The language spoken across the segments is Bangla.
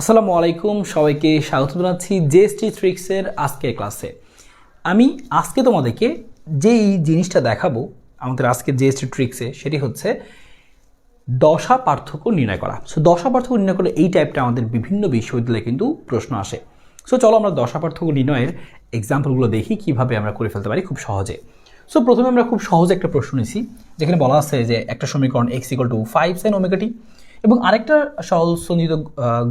আসসালামু আলাইকুম, সবাইকে স্বাগত জানাচ্ছি জেএসটি ট্রিক্সের আজকের ক্লাসে। আমি আজকে তোমাদেরকে যেই জিনিসটা দেখাবো আমাদের আজকে জেএসটি ট্রিক্সে সেটি হচ্ছে দশা পার্থক্য নির্ণয় করা। সো দশা পার্থক্য নির্ণয় করে এই টাইপটা আমাদের বিভিন্ন বিশ্ববিদ্যালয়ে কিন্তু প্রশ্ন আসে। সো চলো আমরা দশা পার্থক্য নির্ণয়ের এক্সাম্পলগুলো দেখি কীভাবে আমরা করে ফেলতে পারি খুব সহজে। সো প্রথমে আমরা খুব সহজে একটা প্রশ্ন নিছি, যেখানে বলা আছে যে একটা সমীকরণ x equal to five sine omega t এবং আরেকটা সঞ্জিত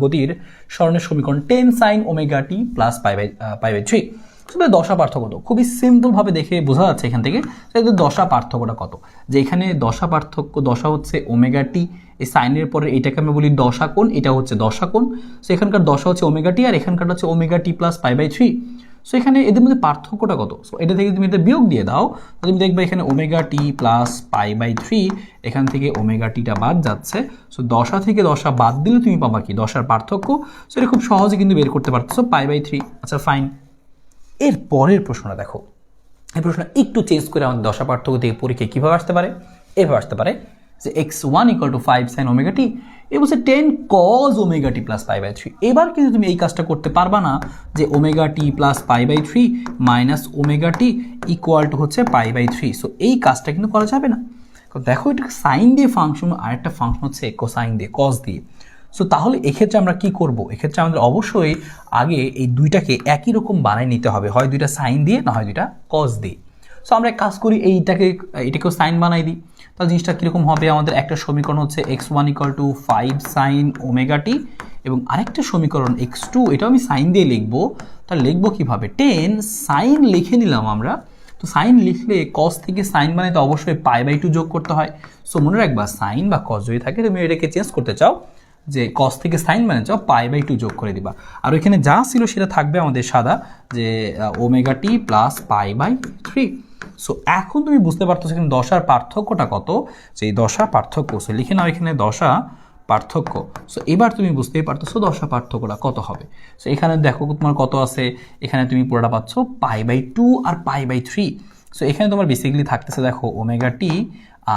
গতির স্মরণের সমীকরণ ten sine omega t plus pi by pi by three দশা পার্থক্য কত? খুবই সিম্পলভাবে দেখে বোঝা যাচ্ছে এখান থেকে। দশা পার্থক্যটা কত? যে এখানে দশা পার্থক্য, দশা হচ্ছে ওমেগা টি এই সাইনের পরে এটাকে আমরা বলি দশা কোণ, এটা হচ্ছে দশা কোণ। সো এখানকার দশা হচ্ছে ওমেগা টি আর এখানকারটা হচ্ছে omega t plus pi by three so এখানে এদের মধ্যে পার্থক্যটা কত? সো এটা থেকে তুমি এটা বিয়োগ দিয়ে দাও তো তুমি দেখবে এখানে omega t plus pi by three এখান থেকে ওমেগা টিটা বাদ যাচ্ছে। সো দশা থেকে দশা বাদ দিলে তুমি পাবা কি? দশার পার্থক্য। সো এটা খুব সহজে কিন্তু বের করতে পারতেছো। পাই বাই থ্রি আচ্ছা ফাইন এর পরের প্রশ্নটা দেখো। এই প্রশ্ন একটু চেঞ্জ করে আমাদের দশা পার্থক্য থেকে পরীক্ষায় কীভাবে আসতে পারে? এভাবে আসতে পারে যে x one equal to five sine omega t এ বলছে ten cos omega t plus pi by three এবার কিন্তু তুমি এই কাজটা করতে পারবা না যে omega t plus pi by three minus omega t equal to হচ্ছে পাই বাই থ্রি সো এই কাজটা কিন্তু করা যাবে না। দেখো, এটা সাইন দিয়ে ফাংশন আর একটা ফাংশন হচ্ছে কোসাইন দিয়ে কজ দিয়ে। সো তাহলে এক্ষেত্রে আমরা কি করব? এক্ষেত্রে আমাদের অবশ্যই আগে এই দুইটাকে একই রকম বানায় নিতে হবে। হয় দুইটা সাইন দিয়ে, না হয় দুইটা কজ দিয়ে। সো আমরা কাজ করি, এইটাকে এটাকেও সাইন বানাই দিই। তাহলে জিনিসটা কীরকম হবে? আমাদের একটা সমীকরণ হচ্ছে x one equal to five sine omega t এবং আরেকটা সমীকরণ এক্স টু এটাও আমি সাইন দিয়ে লিখব। তাহলে লিখব কীভাবে? টেন, সাইন লিখে নিলাম আমরা। তো সাইন লিখলে কস থেকে সাইন মানে তো অবশ্যই পাই বাই টু যোগ করতে হয়। সো মনে রাখবা, সাইন বা কস যদি থাকে, তুমি এটাকে চেঞ্জ করতে চাও যে কস থেকে সাইন মানে চাও পাই বাই টু যোগ করে দিবা। আর ওইখানে যা ছিল সেটা থাকবে আমাদের সাদা, যে omega t plus pi by three so এখন তুমি বুঝতে পারতেছো এখানে দশার পার্থক্যটা কত? যে এই দশা পার্থক্য সো লিখে নাও এখানে দশা পার্থক্য। সো এবার তুমি বুঝতেই পারতেছো দশা পার্থক্যটা কত হবে। সো এখানে দেখো তোমার কত আছে? এখানে তুমি পুরোটা পাচ্ছ পাই বাই টু আর পাই বাই থ্রি। সো এখানে তোমার বেসিক্যালি থাকতেছে দেখো ওমেগা টি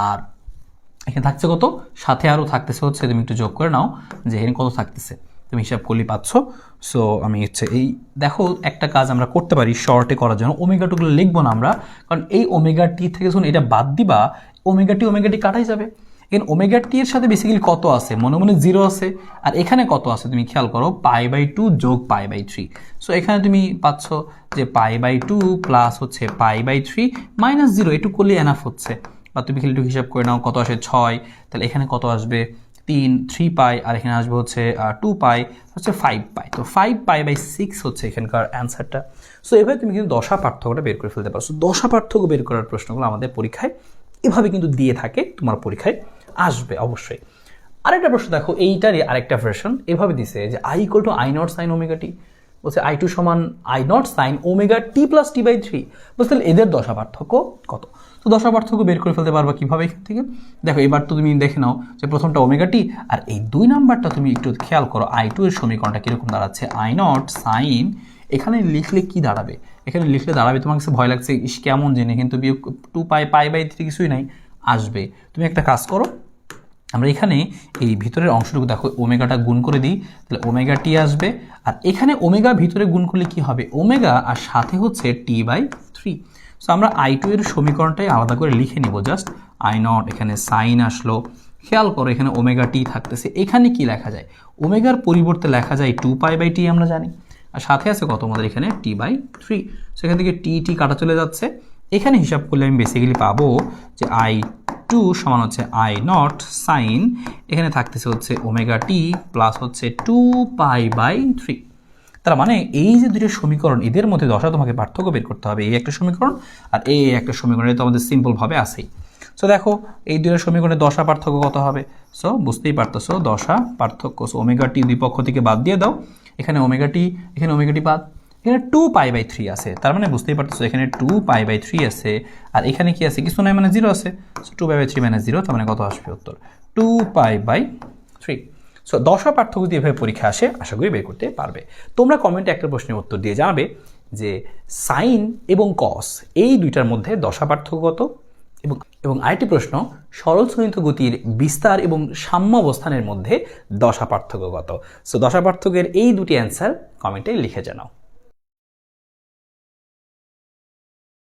আর এখানে থাকছে কত? সাথে আরও থাকতেছে হচ্ছে, তুমি একটু যোগ করে নাও যে এখানে কত থাকতেছে। তুমি হিসাব করলেই পাচ্ছ। সো আমি হচ্ছে এই, দেখো একটা কাজ আমরা করতে পারি শর্টে করার জন্য। ওমেগা টুগুলো লিখব না আমরা, কারণ এই ওমেগা টি থেকে যখন এটা বাদ দিবা ওমেগা টি ওমেগা টি কাটাই যাবে। এখানে ওমেগা টি এর সাথে বেসিক্যালি কত আছে? মনে মনে জিরো আছে। আর এখানে কত আছে? তুমি খেয়াল করো পাই বাই টু যোগ পাই বাই থ্রি সো এখানে তুমি পাচ্ছ যে পাই বাই টু প্লাস হচ্ছে pi by three minus zero এটু করলে এনাফ হচ্ছে। বা তুমি খালি একটু হিসাব করে নাও, কত আসে ছয়? তাহলে এখানে কত আসবে? তিন থ্রি পাই আর এখানে আসবে হচ্ছে টু পাই হচ্ছে ফাইভ পাই তো ফাইভ পাই বাই সিক্স হচ্ছে এখানকার অ্যান্সারটা সো এভাবে তুমি কিন্তু দশা পার্থক্যটা বের করে ফেলতে পারো। সো দশা পার্থক্য বের করার প্রশ্নগুলো আমাদের পরীক্ষায় এভাবে কিন্তু দিয়ে থাকে, তোমার পরীক্ষায় আসবে অবশ্যই। আরেকটা প্রশ্ন দেখো, এইটারই আরেকটা ভার্সন এভাবে দিছে যে I equal to I not sine omega t বলছে আই টু সমান I not sine omega t plus t by three বলছে এদের দশা পার্থক্য কত? তো দশা পার্থক্য বের করে ফেলতে পারবা কীভাবে এখান থেকে? দেখো, এবার তো তুমি দেখে নাও যে প্রথমটা ওমেগা টি আর এই দুই নাম্বারটা তুমি একটু খেয়াল করো আই টু এর সমীকরণটা কীরকম দাঁড়াচ্ছে? আই নট সাইন এখানে লিখলে কি দাঁড়াবে? এখানে লিখলে দাঁড়াবে, তোমার কাছে ভয় লাগছে, ইস, কেমন জেনে কিন্তু বিয়োগ two pi pi by three কিছুই নাই। আসবে। তুমি একটা কাজ করো আমরা এখানে এই ভিতরের অংশটুকু দেখো, ওমেগাটা গুণ করে দিই, তাহলে ওমেগা টি আসবে, আর এখানে ওমেগা ভিতরে গুণ করলে কি হবে? ওমেগা আর সাথে হচ্ছে টি বাই থ্রি। সো আমরা আই টু এর সমীকরণটাই আলাদা করে লিখে নিব, জাস্ট আই নট, এখানে সাইন আসলো। খেয়াল করো, এখানে ওমেগা টি থাকতেছে। এখানে কি লেখা যায়? ওমেগার পরিবর্তে লেখা যায় টু পাই বাই টি, আমরা জানি। আর সাথে আছে কত? আমাদের এখানে টি বাই থ্রি। সেখান থেকে টি টি কাটা চলে যাচ্ছে। এখানে হিসাব করলে আমি বেসিক্যালি পাবো যে আই টু সমান হচ্ছে আই নট সাইন এখানে থাকতেছে হচ্ছে ওমেগা টি প্লাস হচ্ছে টু পাই বাই থ্রি তার মানে এই যে দুটো সমীকরণ, এদের মধ্যে দশা তোমাকে পার্থক্য বের করতে হবে, এই একটা সমীকরণ আর এই একটা সমীকরণ, এটা আমাদের সিম্পলভাবে আসেই সো দেখো, এই দুটো সমীকরণে দশা পার্থক্য কত হবে? সো বুঝতেই পারতেছো, দশা পার্থক্য। সো ওমেগা টি দুই পক্ষ থেকে বাদ দিয়ে দাও। এখানে ওমেগা টি, এখানে ওমেগা টি বাদ। এখানে টু পাই বাই থ্রি আছে। তার মানে বুঝতেই পারতেছো, এখানে টু পাই বাই থ্রি আছে, আর এখানে কি আছে? কিছু নয় মানে জিরো আছে। Two pi by three minus zero তার মানে কত আসবে উত্তর? Two pi by three so দশা পার্থক্য দিয়ে এভাবে পরীক্ষা আসে, আশা করি বের করতে পারবে। তোমরা কমেন্টে একটা প্রশ্নের উত্তর দিয়ে জানাবে যে সাইন এবং কস এই দুইটার মধ্যে দশা পার্থক্য কত? এবং এবং আরেকটি প্রশ্ন, সরল সহিত গতির বিস্তার এবং সাম্য অবস্থানের মধ্যে দশা পার্থক্য কত? সো দশা পার্থক্যের এই দুটি অ্যান্সার কমেন্টে লিখে জানাও।